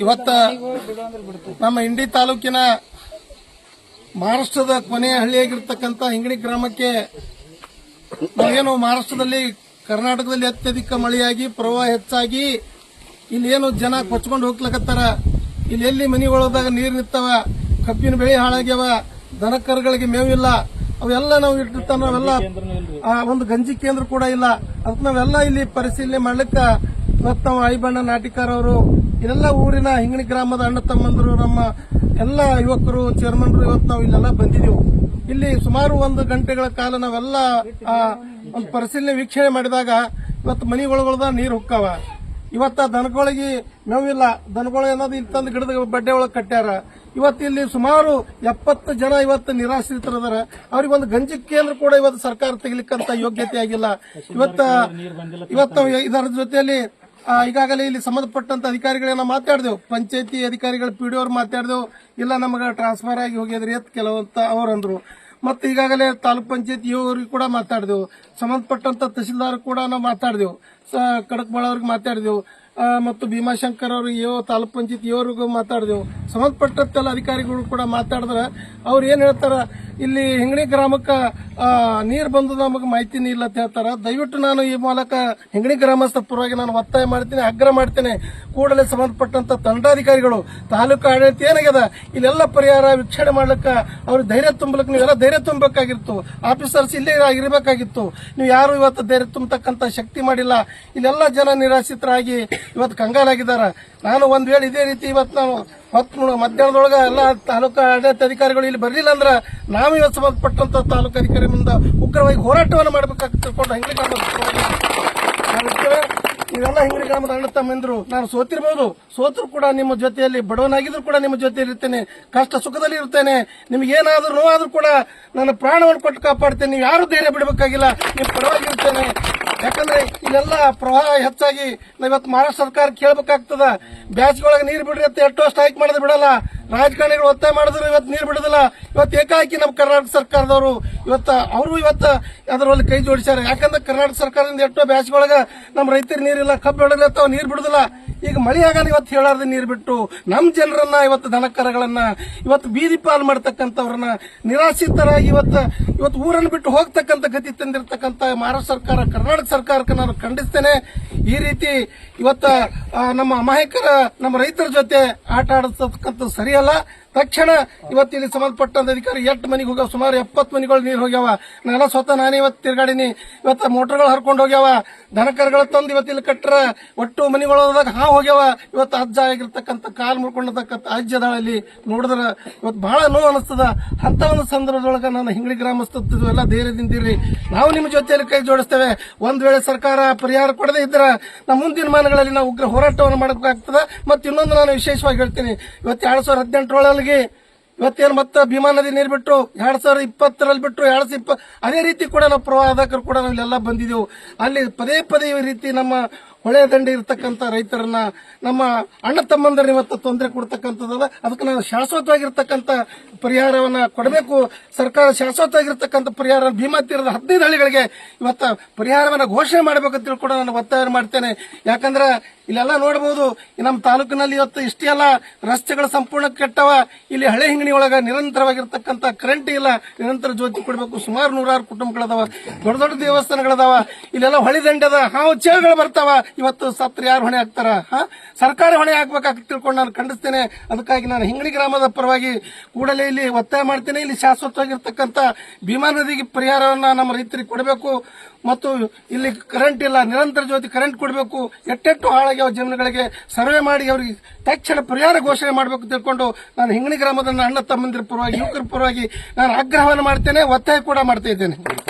ಇವತ್ತ ನಮ್ಮ ಇಂಡಿ ತಾಲೂಕಿನ ಮಹಾರಾಷ್ಟ್ರದ ಕೊನೆಯ ಹಳ್ಳಿಯಾಗಿರ್ತಕ್ಕಂಥ ಹಿಂಗಡಿ ಗ್ರಾಮಕ್ಕೆ ನಾವೇನು ಮಹಾರಾಷ್ಟ್ರದಲ್ಲಿ ಕರ್ನಾಟಕದಲ್ಲಿ ಅತ್ಯಧಿಕ ಮಳೆಯಾಗಿ ಪ್ರವಾಹ ಹೆಚ್ಚಾಗಿ ಇಲ್ಲಿ ಏನು ಜನ ಕೊಚ್ಕೊಂಡು ಹೋಗ್ಲಕತ್ತಾರ. ಇಲ್ಲಿ ಎಲ್ಲಿ ಮನೆಗಳದಾಗ ನೀರು ನಿಂತಾವ ಕಬ್ಬಿನ ಬೆಳೆ ಹಾಳಾಗ್ಯಾವ ದನ ಕರುಗಳಿಗೆ ಮೇವಿಲ್ಲ ಅವೆಲ್ಲ ನಾವು ಇಟ್ಟಿರ್ತ ನಾವೆಲ್ಲ ಆ, ಒಂದು ಗಂಜಿ ಕೇಂದ್ರ ಕೂಡ ಇಲ್ಲ. ಅದಕ್ಕೆ ನಾವೆಲ್ಲ ಇಲ್ಲಿ ಪರಿಶೀಲನೆ ಮಾಡ್ಲಿಕ್ಕೆ ಇವತ್ತು ನಾವು ಐಬಣ್ಣ ನಾಟಿಕಾರ ಅವರು ಇದೆಲ್ಲ ಊರಿನ ಹಿಂಗಣಿ ಗ್ರಾಮದ ಅಣ್ಣ ತಮ್ಮಂದರು, ನಮ್ಮ ಎಲ್ಲ ಯುವಕರು, ಚೇರ್ಮನ್ರು ಇವತ್ತು ನಾವು ಇಲ್ಲೆಲ್ಲ ಬಂದಿದ್ದೀವಿ ಇಲ್ಲಿ ಸುಮಾರು ಒಂದು ಗಂಟೆಗಳ ಕಾಲ ನಾವೆಲ್ಲ ಒಂದು ಪರಿಶೀಲನೆ ವೀಕ್ಷಣೆ ಮಾಡಿದಾಗ ಇವತ್ತು ಮನೆಗೊಳಗಳ್ದ ನೀರು ಹುಕ್ಕಾವ. ಇವತ್ತ ದನಗಳಿಗೆ ಮೇವಿಲ್ಲ ದನಗಳು ಏನಾದ್ರು ಇಲ್ಲಿ ತಂದು ಗಿಡದ ಬಡ್ಡೆ ಒಳಗೆ ಕಟ್ಟ್ಯಾರ. ಇವತ್ತು ಇಲ್ಲಿ ಸುಮಾರು ಎಪ್ಪತ್ತು ಜನ ಇವತ್ತು ನಿರಾಶ್ರಿತರದಾರ. ಅವ್ರಿಗೆ ಒಂದು ಗಂಜಿ ಕೇಂದ್ರ ಕೂಡ ಇವತ್ತು ಸರ್ಕಾರ ತೆಗಿಲಿಕ್ಕಂತ ಯೋಗ್ಯತೆ ಆಗಿಲ್ಲ. ಇವತ್ತ, ಇವತ್ತು ಇದರ ಜೊತೆಯಲ್ಲಿ ಈಗಾಗಲೇ ಇಲ್ಲಿ ಸಂಬಂಧಪಟ್ಟಂತ ಅಧಿಕಾರಿಗಳನ್ನ ಮಾತಾಡಿದೆವು. ಪಂಚಾಯತಿ ಅಧಿಕಾರಿಗಳು ಪಿ ಡಿ ಅವ್ರು ಮಾತಾಡಿದೆವು. ಇಲ್ಲ, ನಮಗೆ ಟ್ರಾನ್ಸ್ಫರ್ ಆಗಿ ಹೋಗಿದ್ರಿ ಅಂತ ಕೆಲವಂತ ಅವ್ರಂದ್ರು ಮತ್ತೆ ಈಗಾಗಲೇ ತಾಲೂಕ್ ಪಂಚಾಯತಿ ಅವ್ರಿಗೆ ಕೂಡ ಮಾತಾಡಿದೆವು. ಸಂಬಂಧಪಟ್ಟಂತ ತಹಸೀಲ್ದಾರ್ ಕೂಡ ನಾವು ಮಾತಾಡಿದೆವು. ಕಡಕ್ಬಾಳ ಅವ್ರಿಗೆ ಮಾತಾಡಿದೆವು. ಮತ್ತು ಭೀಮಾಶಂಕರ್ ಅವ್ರಿಗೆ ಯೋ, ತಾಲೂಕ್ ಪಂಚಾಯತ್ ಇವರಿಗೂ ಮಾತಾಡಿದೆವು. ಸಂಬಂಧಪಟ್ಟಂತೆಲ್ಲ ಅಧಿಕಾರಿಗಳು ಕೂಡ ಮಾತಾಡಿದ್ರೆ ಅವ್ರು ಏನು ಹೇಳ್ತಾರ? ಇಲ್ಲಿ ಹಿಂಗಣಿ ಗ್ರಾಮಕ್ಕೆ ನೀರು ಬಂದು ನಮಗೆ ಮಾಹಿತಿನೇ ಇಲ್ಲ ಅಂತ ಹೇಳ್ತಾರೆ. ದಯವಿಟ್ಟು ನಾನು ಈ ಮೂಲಕ ಹಿಂಗಣಿ ಗ್ರಾಮಸ್ಥ ಪರವಾಗಿ ನಾನು ಒತ್ತಾಯ ಮಾಡ್ತೀನಿ, ಆಗ್ರಹ ಮಾಡ್ತೇನೆ. ಕೂಡಲೇ ಸಂಬಂಧಪಟ್ಟಂತ ತಂಡಾಧಿಕಾರಿಗಳು, ತಾಲೂಕು ಆಡಳಿತ ಏನಾಗ್ಯದ? ಇಲ್ಲೆಲ್ಲ ಪರಿಹಾರ ವೀಕ್ಷಣೆ ಮಾಡ್ಲಿಕ್ಕೆ ಅವ್ರ ಧೈರ್ಯ ತುಂಬಲಿಕ್ಕೆ ನೀವೆಲ್ಲ ಧೈರ್ಯ ತುಂಬಬೇಕಾಗಿತ್ತು. ಆಫೀಸರ್ಸ್ ಇಲ್ಲೇ ಇರಬೇಕಾಗಿತ್ತು. ನೀವು ಯಾರು ಇವತ್ತು ಧೈರ್ಯ ತುಂಬತಕ್ಕಂತ ಶಕ್ತಿ ಮಾಡಿಲ್ಲ. ಇಲ್ಲೆಲ್ಲ ಜನ ನಿರಾಶ್ರಿತರಾಗಿ ಇವತ್ತು ಕಂಗಾಲಾಗಿದ್ದಾರೆ. ನಾನು ಒಂದ್ ವೇಳೆ ಇದೇ ರೀತಿ ಇವತ್ತು ನಾನು ಹೊತ್ತು ಮಧ್ಯಾಹ್ನದೊಳಗ ಎಲ್ಲ ತಾಲೂಕು ಆಡಳಿತ ಅಧಿಕಾರಿಗಳು ಇಲ್ಲಿ ಬರಲಿಲ್ಲ ಅಂದ್ರೆ ನಾವು ಇವತ್ತು ಸಂಬಂಧಪಟ್ಟಂತ ತಾಲೂಕು ಅಧಿಕಾರಿ ಮುಂದೆ ಉಗ್ರವಾಗಿ ಹೋರಾಟವನ್ನು ಮಾಡಬೇಕಾಗಿ ತಿಳ್ಕೊಂಡು ಹಂಗೆ ಇವೆಲ್ಲ ಹಿಂಗಡಿ ಗ್ರಾಮದ ಅಣ್ಣ ತಮ್ಮಂದ್ರು. ನಾನು ಸೋತಿರ್ಬೋದು. ಸೋತರು ಕೂಡ ನಿಮ್ಮ ಜೊತೆಯಲ್ಲಿ, ಬಡವನಾಗಿದ್ರು ಕೂಡ ನಿಮ್ಮ ಜೊತೆಯಲ್ಲಿ ಇರ್ತೇನೆ. ಕಷ್ಟ ಸುಖದಲ್ಲಿ ಇರ್ತೇನೆ. ನಿಮ್ಗೆ ಏನಾದ್ರೂ ನೋವಾದ್ರೂ ಕೂಡ ನನ್ನ ಪ್ರಾಣವನ್ನು ಕೊಟ್ಟು ಕಾಪಾಡ್ತೇನೆ. ನೀವು ಯಾರು ಧೈರ್ಯ ಬಿಡಬೇಕಾಗಿಲ್ಲ. ನೀವು ಪರವಾಗಿರ್ತೇನೆ. ಯಾಕಂದ್ರೆ ಇಲ್ಲೆಲ್ಲ ಪ್ರವಾಹ ಹೆಚ್ಚಾಗಿ ನಾವ್ ಇವತ್ತು ಮಹಾರಾಷ್ಟ್ರ ಸರ್ಕಾರ ಕೇಳ್ಬೇಕಾಗ್ತದ. ಬ್ಯಾಚ್ಗೊಳಗೆ ನೀರು ಬಿಡ್ರಿ ಅಂತ ಎಷ್ಟೋ ಸ್ಟ್ರೈಕ್ ಮಾಡಿದ್ರೆ ಬಿಡಲ್ಲ. ರಾಜಕಾರಣಿಗಳು ಒತ್ತಾಯ ಮಾಡಿದ್ರು, ಇವತ್ತು ನೀರು ಬಿಡೋದಿಲ್ಲ. ಇವತ್ತು ಏಕಾಏಕಿ ನಮ್ಮ ಕರ್ನಾಟಕ ಸರ್ಕಾರದವರು ಇವತ್ತು, ಅವರು ಇವತ್ತು ಅದರಲ್ಲಿ ಕೈ ಜೋಡಿಸ್ಯಾರ. ಯಾಕಂದ್ರೆ ಕರ್ನಾಟಕ ಸರ್ಕಾರದಿಂದ ಎಷ್ಟೋ ಬ್ಯಾಚ್ಗೊಳಗ ನಮ್ಮ ರೈತರು ನೀರಿಲ್ಲ, ಕಬ್ಬು ಬೆಳೆದಿರ್ತಾವ ನೀರು ಬಿಡುದಿಲ್ಲ. ಈಗ ಮಳೆ ಇವತ್ತು ಹೇಳಾರ್ದ ನೀರು ಬಿಟ್ಟು ನಮ್ಮ ಜನರನ್ನ ಇವತ್ತು ದನಕರಗಳನ್ನ, ಇವತ್ತು ಬೀದಿ ಪಾಲು ಮಾಡ್ತಕ್ಕಂಥವ್ರನ್ನ, ನಿರಾಶ್ರಿತರಾಗಿ ಇವತ್ತು ಇವತ್ತು ಊರನ್ನು ಬಿಟ್ಟು ಹೋಗ್ತಕ್ಕಂಥ ಗತಿ ತಂದಿರತಕ್ಕಂಥ ಮಹಾರಾಷ್ಟ್ರ ಸರ್ಕಾರ, ಕರ್ನಾಟಕ ಸರ್ಕಾರಕ್ಕೆ ನಾನು ಖಂಡಿಸ್ತೇನೆ. ಈ ರೀತಿ ಇವತ್ತ ನಮ್ಮ ಅಮಾಯಕರ ನಮ್ಮ ರೈತರ ಜೊತೆ ಆಟ ಆಡತಕ್ಕಂಥ ಸರಿಯಲ್ಲ. ತಕ್ಷಣ ಇವತ್ತು ಇಲ್ಲಿ ಸಂಬಂಧಪಟ್ಟಂತ ಅಧಿಕಾರಿ ಎಷ್ಟು ಮನೆಗೆ ಹೋಗ್ಯಾವ? ಸುಮಾರು ಎಪ್ಪತ್ತು ಮನೆಗಳು ನೀರು ಹೋಗ್ಯಾವ. ನಾನೆಲ್ಲ ಸ್ವತಃ ನಾನೇ ಇವತ್ತು ತಿರ್ಗಾಡಿನಿ. ಇವತ್ತು ಮೋಟರ್ಗಳು ಹರ್ಕೊಂಡು ಹೋಗ್ಯಾವ. ದನಕರುಗಳ ತಂದು ಇವತ್ತು ಇಲ್ಲಿ ಕಟ್ಟರ ಒಟ್ಟು ಮನೆಗಳದಾಗ ಹಾ ಹೋಗ್ಯಾವ. ಇವತ್ತು ಅಜ್ಜ ಆಗಿರ್ತಕ್ಕಂಥ, ಕಾಲು ಮುರ್ಕೊಂಡಿರ್ತಕ್ಕಂಥ ಅಜ್ಜದಲ್ಲಿ ನೋಡಿದ್ರ. ಇವತ್ತು ಬಹಳ ನೋವು ಅನಿಸ್ತದ. ಅಂತ ಒಂದು ಸಂದರ್ಭದೊಳಗೆ ನಾನು ಹಿಂಗಳಿ ಗ್ರಾಮಸ್ಥದ್ದು ಎಲ್ಲ ಧೈರ್ಯದಿಂದಿರಿ ನಾವು ನಿಮ್ಮ ಜೊತೆಯಲ್ಲಿ ಕೈ ಜೋಡಿಸ್ತೇವೆ. ಒಂದ್ ವೇಳೆ ಸರ್ಕಾರ ಪರಿಹಾರ ಕೊಡದೇ ಇದ್ರ ನಮ್ಮ ಮುಂದಿನ ಮಾನಗಳಲ್ಲಿ ನಾವು ಉಗ್ರ ಹೋರಾಟವನ್ನು ಮಾಡಬೇಕಾಗ್ತದ. ಮತ್ತು ಇನ್ನೊಂದು ನಾನು ವಿಶೇಷವಾಗಿ ಹೇಳ್ತೀನಿ. ಇವತ್ತು ಎರಡ್ ಸಾವಿರದ ಹದಿನೆಂಟರೊಳಗೆ ಇವತ್ತೇನು ಮತ್ತೆ ಭೀಮಾ ನದಿ ನೀರು ಬಿಟ್ಟು ಎರಡ್ ಸಾವಿರದ ಇಪ್ಪತ್ತರಲ್ಲಿ ಬಿಟ್ಟು ಎರಡ್ ಸಾವಿರ ಇಪ್ಪ ಅದೇ ರೀತಿ ಕೂಡ ನಾವು ಪ್ರವಾಹದಕರು ಕೂಡ ನಾವು ಇಲ್ಲೆಲ್ಲ ಬಂದಿದ್ದೆವು. ಅಲ್ಲಿ ಪದೇ ಪದೇ ಈ ರೀತಿ ನಮ್ಮ ಹೊಳೆ ದಂಡೆ ಇರತಕ್ಕಂಥ ರೈತರನ್ನ ನಮ್ಮ ಅಣ್ಣ ತಮ್ಮಂದರನ್ನ ಇವತ್ತು ತೊಂದರೆ ಕೊಡ್ತಕ್ಕಂಥದ್ದು ಅದಕ್ಕೆ ನಾವು ಶಾಶ್ವತವಾಗಿರ್ತಕ್ಕಂಥ ಪರಿಹಾರವನ್ನ ಕೊಡಬೇಕು. ಸರ್ಕಾರ ಶಾಶ್ವತವಾಗಿರ್ತಕ್ಕಂಥ ಪರಿಹಾರ, ಭೀಮಾ ತೀರದ ಹದಿನೈದು ಹಳ್ಳಿಗಳಿಗೆ ಇವತ್ತು ಪರಿಹಾರವನ್ನ ಘೋಷಣೆ ಮಾಡಬೇಕು ಅಂತ ತಿಳ್ಕೊಂಡು ನಾನು ಒತ್ತಾಯ ಮಾಡ್ತೇನೆ. ಯಾಕಂದ್ರೆ ಇಲ್ಲೆಲ್ಲ ನೋಡಬಹುದು ನಮ್ಮ ತಾಲೂಕಿನಲ್ಲಿ ಇವತ್ತು ಇಷ್ಟೇ ಅಲ್ಲ, ರಸ್ತೆಗಳು ಸಂಪೂರ್ಣ ಕೆಟ್ಟವ. ಇಲ್ಲಿ ಹಳೆ ಹಿಂಗಣಿ ಒಳಗ ನಿರಂತರವಾಗಿರ್ತಕ್ಕಂಥ ಕರೆಂಟ್ ಇಲ್ಲ. ನಿರಂತರ ಜ್ಯೋತಿ ಕೊಡಬೇಕು. ಸುಮಾರು ನೂರಾರು ಕುಟುಂಬಗಳದಾವ. ದೊಡ್ಡ ದೊಡ್ಡ ದೇವಸ್ಥಾನಗಳದಾವ. ಇಲ್ಲೆಲ್ಲ ಹೊಳಿ ದಂಡದ ಹಾವು ಚೇಳುಗಳು ಬರ್ತಾವ. ಇವತ್ತು ಸತ್ರ ಯಾರು ಹೊಣೆ ಹಾ? ಸರ್ಕಾರ ಹೊಣೆ ಹಾಕ್ಬೇಕಾಗಿ ತಿಳ್ಕೊಂಡು ನಾನು ಖಂಡಿಸ್ತೇನೆ. ಅದಕ್ಕಾಗಿ ನಾನು ಹಿಂಗಡಿ ಗ್ರಾಮದ ಪರವಾಗಿ ಕೂಡಲೇ ಇಲ್ಲಿ ಒತ್ತಾಯ ಮಾಡ್ತೇನೆ. ಇಲ್ಲಿ ಶಾಶ್ವತವಾಗಿರ್ತಕ್ಕಂಥ ಭೀಮಾ ನದಿಗೆ ಪರಿಹಾರವನ್ನ ನಮ್ಮ ರೈತರಿಗೆ ಕೊಡಬೇಕು. ಮತ್ತು ಇಲ್ಲಿ ಕರೆಂಟ್ ಇಲ್ಲ, ನಿರಂತರ ಜ್ಯೋತಿ ಕರೆಂಟ್ ಕೊಡಬೇಕು. ಎಟ್ಟೆಟ್ಟು ಹಾಳಾಗ್ಯಾವ ಜಮೀನುಗಳಿಗೆ ಸರ್ವೆ ಮಾಡಿ ಅವರಿಗೆ ತಕ್ಷಣ ಪರಿಹಾರ ಘೋಷಣೆ ಮಾಡಬೇಕು ತಿಳ್ಕೊಂಡು ನಾನು ಹಿಂಗಣಿ ಗ್ರಾಮದ ಅಣ್ಣ ತಮ್ಮಂದಿರ ಪರವಾಗಿ, ಯುವಕರ ಪರವಾಗಿ ನಾನು ಆಗ್ರಹವನ್ನು ಮಾಡ್ತೇನೆ. ಒತ್ತಾಯ ಕೂಡ ಮಾಡ್ತಾ ಇದ್ದೇನೆ.